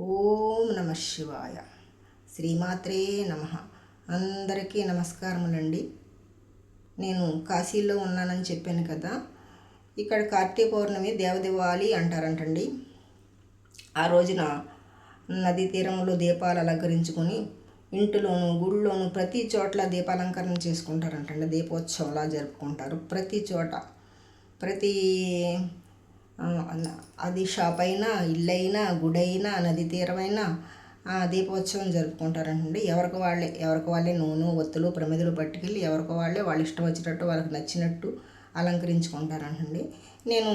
ఓం నమ శివాయ. శ్రీమాత్రే నమ. అందరికీ నమస్కారములండి. నేను కాశీలో ఉన్నానని చెప్పాను కదా. ఇక్కడ కార్తీక పౌర్ణమి దేవదివాలి అంటారంటండి. ఆ రోజున నదీ తీరంలో దీపాలు అలంకరించుకొని ఇంటిలోను గుళ్ళోను ప్రతి చోట్ల దీపాలంకరణ చేసుకుంటారంటండి. దీపోత్సవంలా జరుపుకుంటారు. ప్రతి చోట ప్రతి అది షాప్ అయినా ఇల్లు అయినా గుడి అయినా నది తీరమైనా దీపోత్సవం జరుపుకుంటారంటండి. ఎవరికి వాళ్ళే ఎవరికి వాళ్ళే నూనె ఒత్తులు ప్రమిదలు పట్టుకెళ్ళి ఎవరికి వాళ్ళే వాళ్ళు ఇష్టం వచ్చినట్టు వాళ్ళకి నచ్చినట్టు అలంకరించుకుంటారంటండి. నేను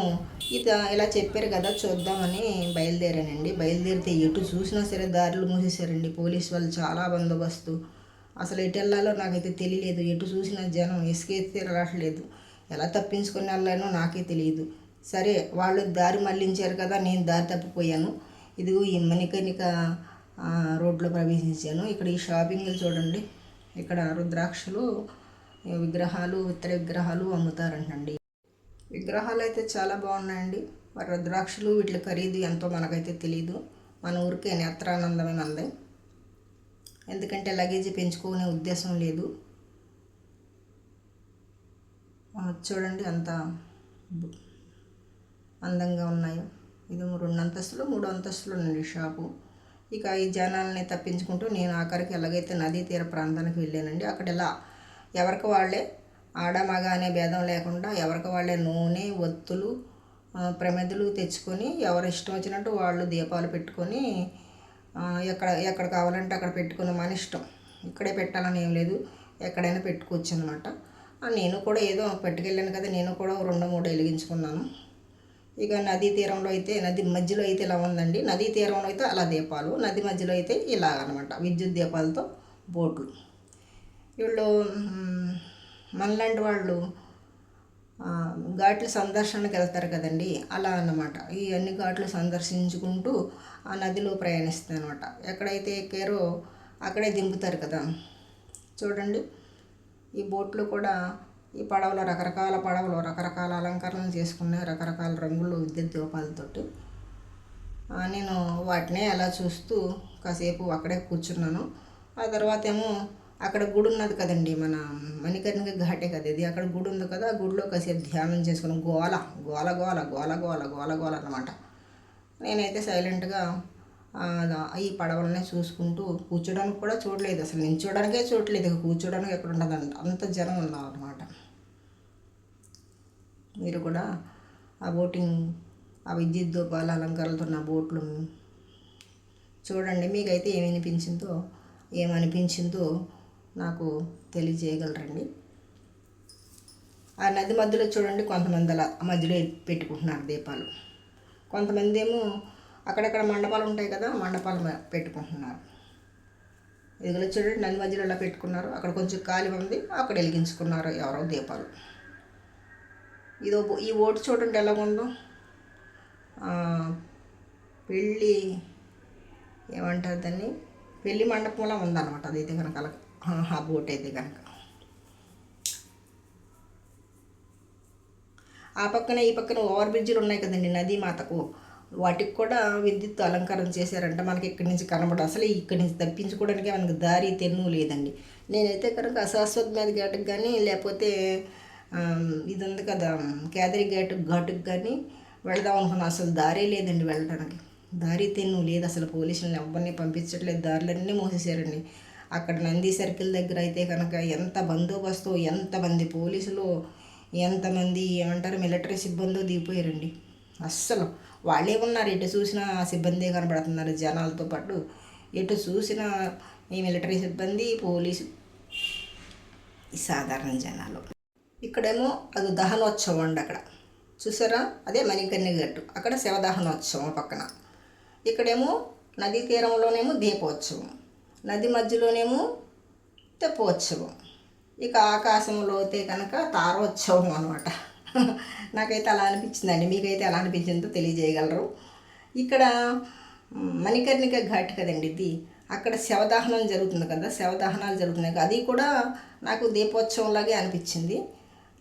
ఇది ఇలా చెప్పారు కదా చూద్దామని బయలుదేరానండి. బయలుదేరితే ఎటు చూసినా సరే దారులు మూసేశారండి పోలీస్ వాళ్ళు. చాలా బందోబస్తు. అసలు ఎటు వెళ్ళాలో నాకైతే తెలియలేదు. ఎటు చూసినా జనం ఇసుకెత్తి రావట్లేదు. ఎలా తప్పించుకుని వెళ్ళానో నాకే తెలియదు. సరే వాళ్ళు దారి మళ్ళించారు కదా నేను దారి తప్పిపోయాను. ఇదిగో ఈ మణికనిక రోడ్లో ప్రవేశించాను. ఇక్కడ ఈ షాపింగ్లు చూడండి. ఇక్కడ రుద్రాక్షలు విగ్రహాలు ఇతర విగ్రహాలు అమ్ముతారంటండి. విగ్రహాలు అయితే చాలా బాగున్నాయండి. మరి రుద్రాక్షలు వీటి ఖరీదు ఎంతో మనకైతే తెలియదు మన ఊరికే నేత్రానందమే మంది. ఎందుకంటే లగేజ్ పెంచుకునే ఉద్దేశం లేదు. చూడండి అంత. అందంగా ఉన్నాయో. ఇది రెండు అంతస్తులు మూడు అంతస్తులు ఉందండి షాపు. ఇక ఈ జనాలని తప్పించుకుంటూ నేను ఆఖరికి ఎలాగైతే నదీ తీర ప్రాంతానికి వెళ్ళానండి అక్కడ ఇలా ఎవరికి వాళ్ళే ఆడ మగ అనే భేదం లేకుండా ఎవరికి వాళ్ళే నూనె ఒత్తులు ప్రమిదలు తెచ్చుకొని ఎవరు ఇష్టం వచ్చినట్టు వాళ్ళు దీపాలు పెట్టుకొని ఎక్కడ ఎక్కడ కావాలంటే అక్కడ పెట్టుకుని మన ఇష్టం. ఇక్కడే పెట్టాలని ఏం లేదు ఎక్కడైనా పెట్టుకోవచ్చు అనమాట నేను కూడా ఏదో పట్టుకెళ్ళాను కదా నేను కూడా రెండు మూడు వెలిగించుకున్నాను. ఇక నదీ తీరంలో అయితే నది మధ్యలో అయితే ఇలా ఉందండి. నదీ తీరంలో అయితే అలా దీపాలు నది మధ్యలో అయితే ఇలా అనమాట విద్యుత్ దీపాలతో బోట్లు వీళ్ళు మనలాంటి వాళ్ళు ఘాట్లు ఘాట్ల సందర్శనకి వెళ్తారు కదండి. అలా అన్నమాట. ఈ అన్ని ఘాట్లు సందర్శించుకుంటూ ఆ నదిలో ప్రయాణిస్తాయి అనమాట ఎక్కడైతే ఎక్కారో అక్కడే దింపుతారు కదా. చూడండి. ఈ బోట్లు కూడా ఈ పడవలో రకరకాల పడవలు రకరకాల అలంకరణలు చేసుకున్నాయి రకరకాల రంగులు విద్యుత్ దీపాలతోటి. నేను వాటినే అలా చూస్తూ కాసేపు అక్కడే కూర్చున్నాను. ఆ తర్వాత ఏమో అక్కడ గుడి ఉన్నది కదండి మన మణికర్ణిక ఘాటే కదా ఇది. అక్కడ గుడి ఉంది కదా ఆ గుడిలో కాసేపు ధ్యానం చేసుకున్నాను గోల గోల గోల గోల గోల గోల గోల అన్నమాట. నేనైతే సైలెంట్గా ఈ పడవలనే చూసుకుంటూ కూర్చోడానికి కూడా చూడలేదు. అసలు నించోడానికే చూడలేదు. కూర్చోడానికి ఎక్కడ ఉండదంట అంత జనం ఉన్నారు అనమాట మీరు కూడా ఆ బోటింగ్ ఆ విద్యుత్ దీపాల అలంకారాలతో ఉన్న బోట్లు చూడండి. మీకైతే ఏమనిపించిందో ఏమనిపించిందో నాకు తెలియజేయగలరండి. ఆ నది మధ్యలో చూడండి కొంతమంది అలా మధ్యలో పెట్టుకుంటున్నారు దీపాలు. కొంతమంది ఏమో అక్కడక్కడ మండపాలు ఉంటాయి కదా మండపాలు పెట్టుకుంటున్నారు. ఇదిగో చూడండి నది మధ్యలో ఇలా పెట్టుకున్నారు అక్కడ కొంచెం ఖాళీ ఉంది అక్కడ వెలిగించుకున్నారు ఎవరో దీపాలు. ఇదో ఈ ఓటు చూడండి ఎలా ఉందో? పెళ్ళి ఏమంటారు దాన్ని? పెళ్ళి మండపంలో ఉందన్నమాట అయితే కనుక అలా ఆ బోట్ అయితే కనుక ఆ పక్కన ఈ పక్కన ఓవర్ బ్రిడ్జ్లు ఉన్నాయి కదండి నదీ మాతకు. వాటికి కూడా విద్యుత్ అలంకరణ చేశారంట. మనకి ఇక్కడి నుంచి కనబడదు అసలు ఇక్కడి నుంచి తప్పించుకోవడానికి మనకి దారి తెన్ను లేదండి. నేనైతే కనుక అశాశ్వత్ మీద కానీ లేకపోతే ఇది ఉంది కదా కేదరి గేటు ఘాటుకు కానీ వెళదాం అనుకున్నా. అసలు దారే లేదండి వెళ్ళడానికి దారి తెన్ను లేదు అసలు. పోలీసులను ఎవరిని పంపించట్లేదు. దారులన్నీ మూసేశారండి. అక్కడ నంది సర్కిల్ దగ్గర అయితే కనుక ఎంత బందోబస్తు ఎంతమంది పోలీసులు ఎంతమంది ఏమంటారు మిలిటరీ సిబ్బందో దిగిపోయారండి. అస్సలు వాళ్ళే ఉన్నారు. ఎటు చూసినా సిబ్బందే కనబడుతున్నారు జనాలతో పాటు. ఎటు చూసినా ఈ మిలిటరీ సిబ్బంది పోలీసు ఈ సాధారణ జనాలు. ఇక్కడేమో అది దహనోత్సవం అండి అక్కడ చూసారా? అదే మణికర్ణి గట్టు అక్కడ శివదహనోత్సవం పక్కన. ఇక్కడేమో నదీ తీరంలోనేమో దీపోత్సవం. నది మధ్యలోనేమో తెప్పోత్సవం. ఇక ఆకాశంలో అయితే కనుక తారోత్సవం అనమాట. నాకైతే అలా అనిపించిందండి. మీకైతే ఎలా అనిపించిందో తెలియజేయగలరు. ఇక్కడ మణికర్ణిక ఘాట్ కదండి ఇది. అక్కడ శవదహనం జరుగుతుంది కదా. శవదహనాలు జరుగుతున్నాయి. కదా, అది కూడా నాకు దీపోత్సవంలాగే అనిపించింది.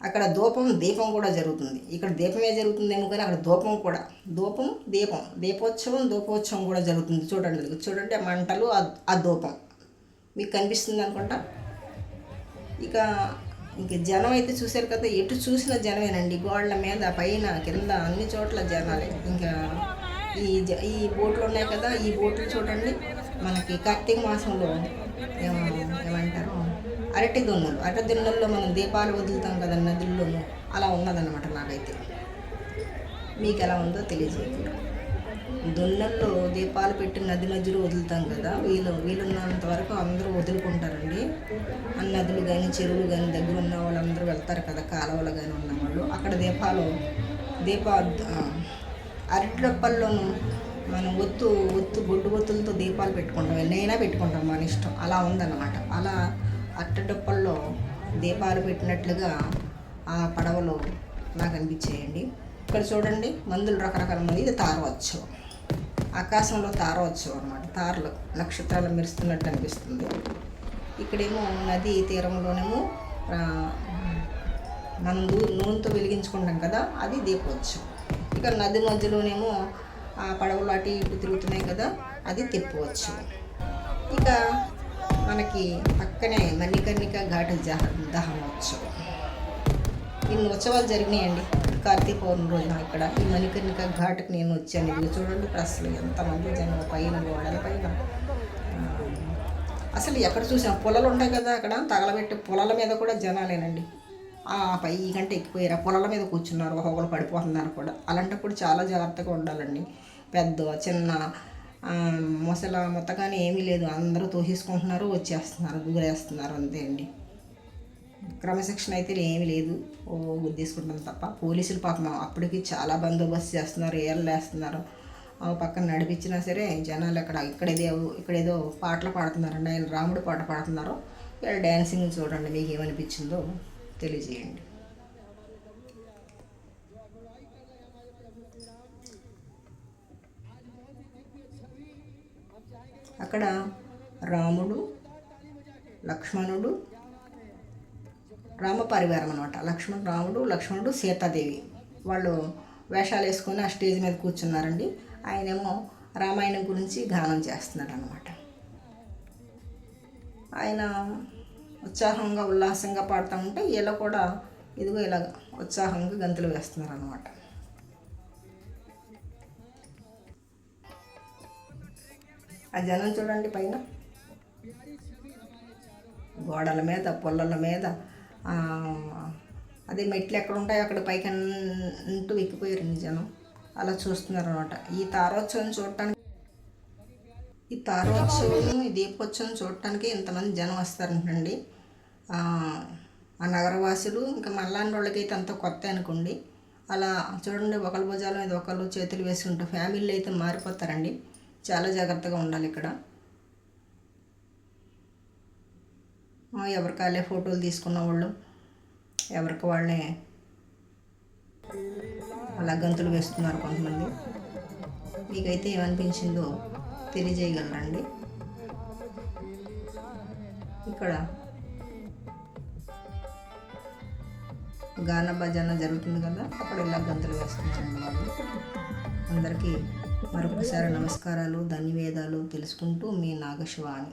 అక్కడ ధూపం దీపం కూడా జరుగుతుంది. ఇక్కడ దీపమే జరుగుతుందేమో కానీ అక్కడ ధూపం కూడా. ధూపం దీపం. దీపోత్సవం ధూపోత్సవం కూడా జరుగుతుంది. చూడండి చూడండి ఆ మంటలు ఆ- దూపం. ధూపం మీకు కనిపిస్తుంది అనుకుంటా? ఇక ఇంక జనం అయితే చూశారు కదా ఎటు చూసిన జనమేనండి. గోడల మీద పైన కింద అన్ని చోట్ల జనాలే. ఇంకా ఈ జ ఈ బోట్లు ఉన్నాయి కదా ఈ బోట్లు చూడండి. మనకి కార్తీక మాసంలో ఏమంటారు? అరటి దున్నలు అరటి దున్నల్లో మనం దీపాలు వదులుతాం కదా నదుల్లోనూ. అలా ఉన్నదన్నమాట నాకైతే. మీకు ఎలా ఉందో తెలియజేయండి. దున్నల్లో దీపాలు పెట్టి నది మధ్యలో వదులుతాం కదా వీళ్ళు వీళ్ళున్నంత వరకు అందరూ వదులుకుంటారండి. ఆ నదులు కానీ చెరువులు కానీ దగ్గర ఉన్న వాళ్ళందరూ వెళ్తారు కదా కాలువలు కానీ ఉన్న వాళ్ళు. అక్కడ దీపాలు దీప ఆ, మనం ఒత్తు ఒత్తు బొడ్డు ఒత్తులతో దీపాలు పెట్టుకుంటాం. ఎన్నైనా పెట్టుకుంటాం మన ఇష్టం. అలా ఉందన్నమాట. అలా అట్టడుప్పల్లో దీపాలు పెట్టినట్లుగా ఆ పడవలు నాకు అనిపించేయండి. ఇక్కడ చూడండి మందులు రకరకాల మంది ఇది తారవచ్చు ఆకాశంలో తారవచ్చు అనమాట తారలు నక్షత్రాలు మెరుస్తున్నట్టు అనిపిస్తుంది. ఇక్కడేమో నది తీరంలోనేమో నందు మనం నూనెతో వెలిగించుకుంటాం కదా అది దీపవచ్చు ఇక నది మధ్యలోనేమో ఆ పడవలు అటు ఇటు తిరుగుతున్నాయి కదా అది తెప్పవచ్చు ఇక మనకి పక్కనే మణికర్ణిక ఘాటు జహ దహనోత్సవం ఇన్ని ఉత్సవాలు జరిగినాయండి. కార్తీక పౌర్ణమి రోజున ఇక్కడ ఈ మణికర్ణిక ఘాటుకు నేను వచ్చాను. ఇది చూడండి ఇప్పుడు అసలు ఎంతమంది జనం పైన గోడల పైన. అసలు ఎక్కడ చూసినా పొలాలు ఉంటాయి కదా అక్కడ. తగలబెట్టే పొలాల మీద కూడా జనాలేనండి. ఆ పై కంటే ఎక్కిపోయారు. ఆ పొలాల మీద కూర్చున్నారు. ఒక్కొక్కరు పడిపోతున్నారు కూడా. అలాంటప్పుడు చాలా జాగ్రత్తగా ఉండాలండి. పెద్ద చిన్న ముసల మొత్తగానే ఏమీ లేదు. అందరూ తోసేసుకుంటున్నారు వచ్చేస్తున్నారు గురేస్తున్నారు అంతే అండి. క్రమశిక్షణ అయితే ఏమీ లేదు. ఓ గుద్దేసుకుంటాం తప్ప. పోలీసులు పాపం అప్పటికి చాలా బందోబస్తు చేస్తున్నారు ఏళ్ళు వేస్తున్నారు. ఆ పక్కన నడిపించినా సరే జనాలు అక్కడ ఇక్కడేదో ఇక్కడేదో పాటలు పాడుతున్నారండి. ఆయన రాముడు పాట పాడుతున్నారు ఇక్కడ డ్యాన్సింగ్ చూడండి మీకు ఏమనిపించిందో తెలియజేయండి. అక్కడ రాముడు లక్ష్మణుడు రామ పరివారం అనమాట లక్ష్మణ్ రాముడు లక్ష్మణుడు సీతాదేవి. వాళ్ళు వేషాలు వేసుకొని ఆ స్టేజ్ మీద కూర్చున్నారండి. ఆయనేమో రామాయణం గురించి గానం చేస్తున్నాడు అనమాట ఆయన ఉత్సాహంగా ఉల్లాసంగా పాడుతూ ఉంటే వీళ్ళు కూడా ఇదిగో ఇలా ఉత్సాహంగా గంతులు వేస్తున్నారు అనమాట ఆ జనం చూడండి పైన. గోడల మీద పొల్లల మీద అదే మెట్లు ఎక్కడ ఉంటాయో అక్కడ పైకి అంటూ ఎక్కిపోయారండి జనం. అలా చూస్తున్నారు అనమాట ఈ తారోత్సవం చూడటానికి ఈ తారోత్సవం ఈ దీపోత్సవం చూడటానికి ఇంతమంది జనం వస్తారంటండి. ఆ నగరవాసులు ఇంకా మళ్ళాంటి వాళ్ళకైతే అంత కొత్త అనుకోండి. అలా చూడండి ఒకళ్ళ భుజాల మీద ఒకళ్ళు చేతులు వేసుకుంటూ ఫ్యామిలీలు అయితే మారిపోతారండి. చాలా జాగ్రత్తగా ఉండాలి ఇక్కడ. ఎవరికి వాళ్ళే ఫోటోలు తీసుకున్న వాళ్ళు ఎవరికి వాళ్ళే అలా గంతులు వేస్తున్నారు కొంతమంది. మీకైతే ఏమనిపించిందో తెలియజేయగలరండి. ఇక్కడ గాన భజన జరుగుతుంది కదా అక్కడ ఇలా గంతులు వేస్తున్నారండి వాళ్ళు. అందరికీ మరొకసారి నమస్కారాలు ధన్యవాదాలు తెలుసుకుంటూ మీ నాగశివాని